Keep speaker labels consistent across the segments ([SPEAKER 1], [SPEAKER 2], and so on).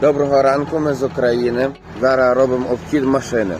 [SPEAKER 1] Доброго ранку, ми з України. Зараз робимо обхід машини.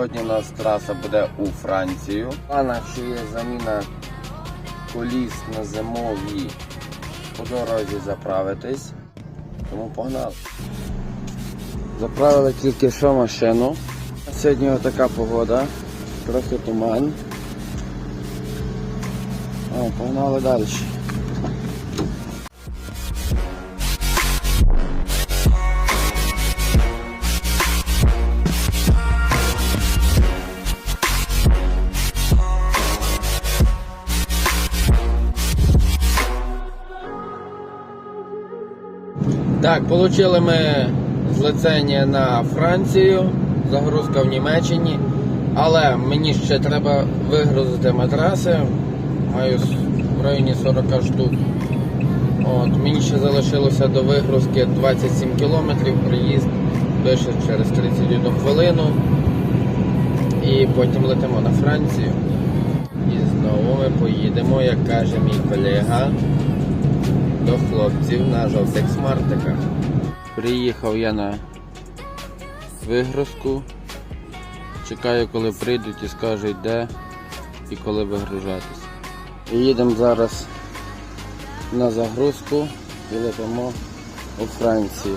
[SPEAKER 1] Сьогодні у нас траса буде у Францію. В планах ще є заміна коліс на зимові по дорозі заправитись. Тому погнали. Заправили тільки що машину. Сьогодні така погода, трохи туман. О, погнали далі. Так, отримали ми злицення на Францію, загрузка в Німеччині, але мені ще треба вигрузити матраси. Маю в районі 40 штук. От, мені ще залишилося до вигрузки 27 кілометрів, приїзд пише через 31 хвилину. І потім летимо на Францію. І знову ми поїдемо, як каже мій колега, до хлопців на жовтих смартиках. Приїхав я на вигрузку. Чекаю, коли прийдуть і скажуть, де і коли вигружатись. І їдемо зараз на загрузку і летимо у Францію.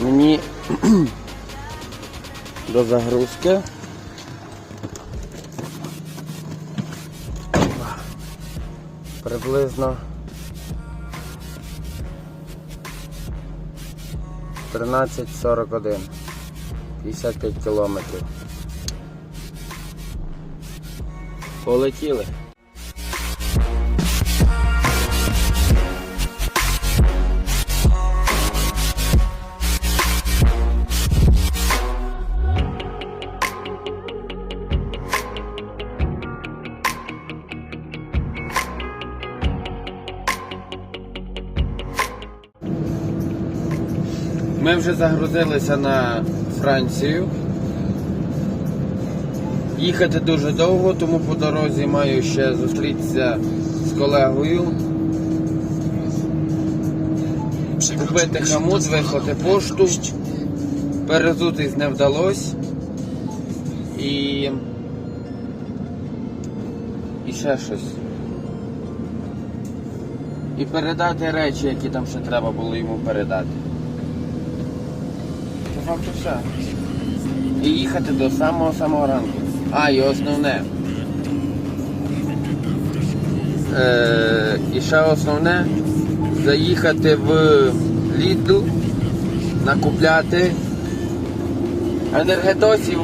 [SPEAKER 1] Мені до загрузки. Приблизно 13.41. 55 кілометрів. Полетіли. Ми вже загрузилися на Францію. Їхати дуже довго, тому по дорозі маю ще зустрітися з колегою. Купити хамут, вислати пошту. Перезутись не вдалося. І. І ще щось. І передати речі, які там ще треба було йому передати. Факту все. І їхати до самого самого ранку. А, і основне. Е, і ще основне заїхати в Лідл, накупляти енергетосів.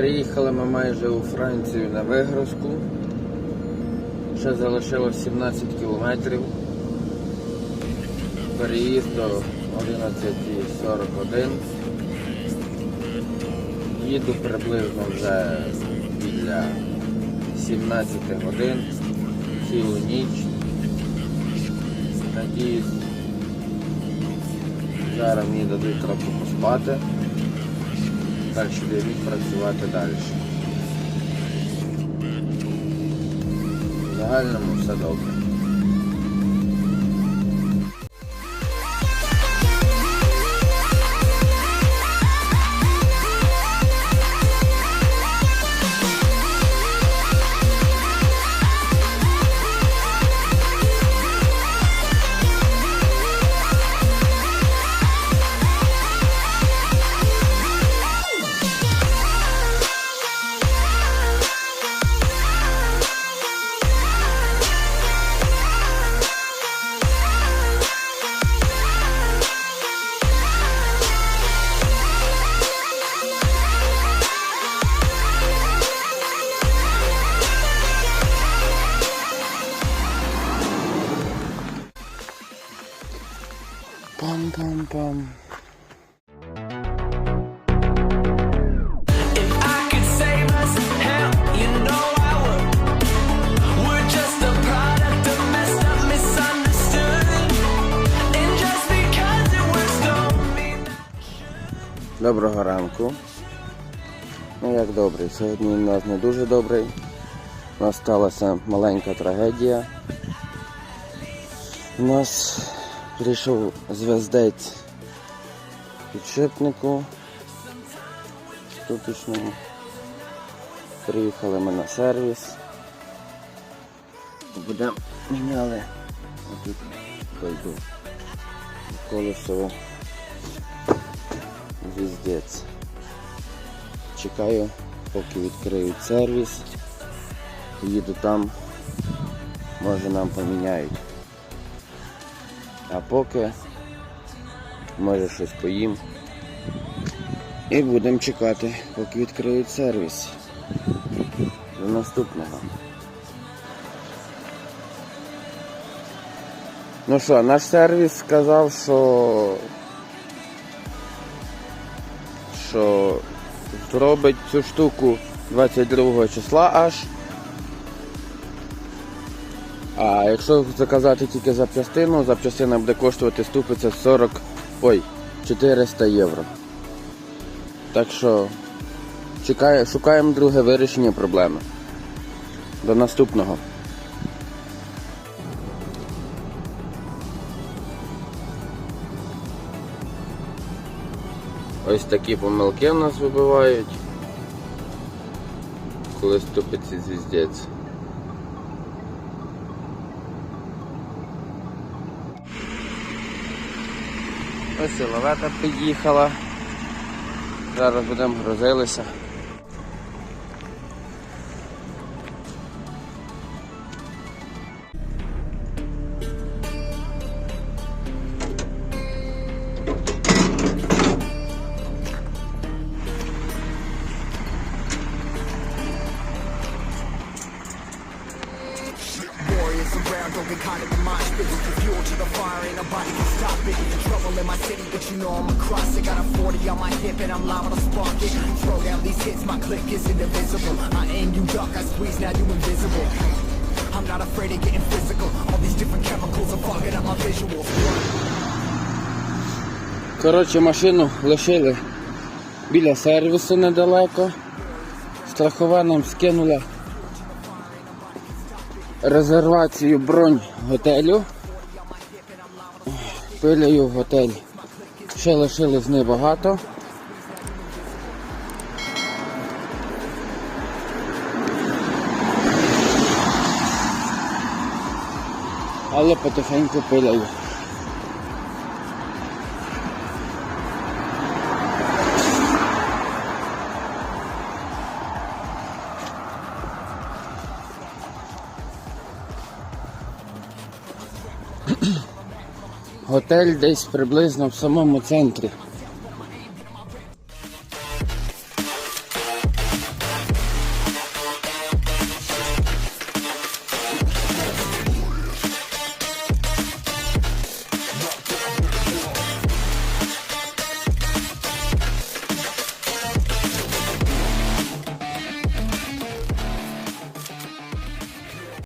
[SPEAKER 1] Переїхали ми майже у Францію на вигрузку. Ще залишилось 17 кілометрів. Переїзд до 11.41. Їду приблизно вже біля 17 годин, цілу ніч. Надіюсь, Зараз мені дадуть трохи поспати. Так що працювати далі. В загальному все добре.
[SPEAKER 2] Mean
[SPEAKER 1] Доброго ранку. Ну як добрий? Сьогодні у нас не дуже добрий. У нас сталася маленька трагедія. У нас прийшов звездець підшипнику ступічному. Приїхали ми на сервіс. Будемо міняли отут пойду колесово Віздець. Чекаю, поки відкриють сервіс. Їду там, може нам поміняють. А поки може щось поїм. І будемо чекати, поки відкриють сервіс. До наступного. Ну що, наш сервіс сказав, що що зробить цю штуку 22 числа аж. А якщо заказати тільки запчастину, запчастина буде коштувати ступиця 40, ой, 400 євро. Так що чекає, шукаємо друге вирішення проблеми. До наступного. Ось такі помилки в нас вибивають. Коли ступиться звіздець. Ось і лавета. Зараз будемо грузилися.
[SPEAKER 3] Get caught in the mosh pit. Fuel to the fire, ain't nobody can stop it. Trouble in my city, but you know I'm across it. Got a 40 on my hip and I'm liable to spark it. Throw down these hits, my click is indivisible. I aim, you duck, I squeeze, now you invisible. I'm not afraid of getting physical. All these different chemicals are fogging up my visuals.
[SPEAKER 1] Коротше, машину лишили біля сервісу недалеко. Страхова нам скинула резервацію бронь готелю. Пиляю готель. Ще лишилось небагато. Але потихеньку пиляю. Готель десь приблизно в самому центрі.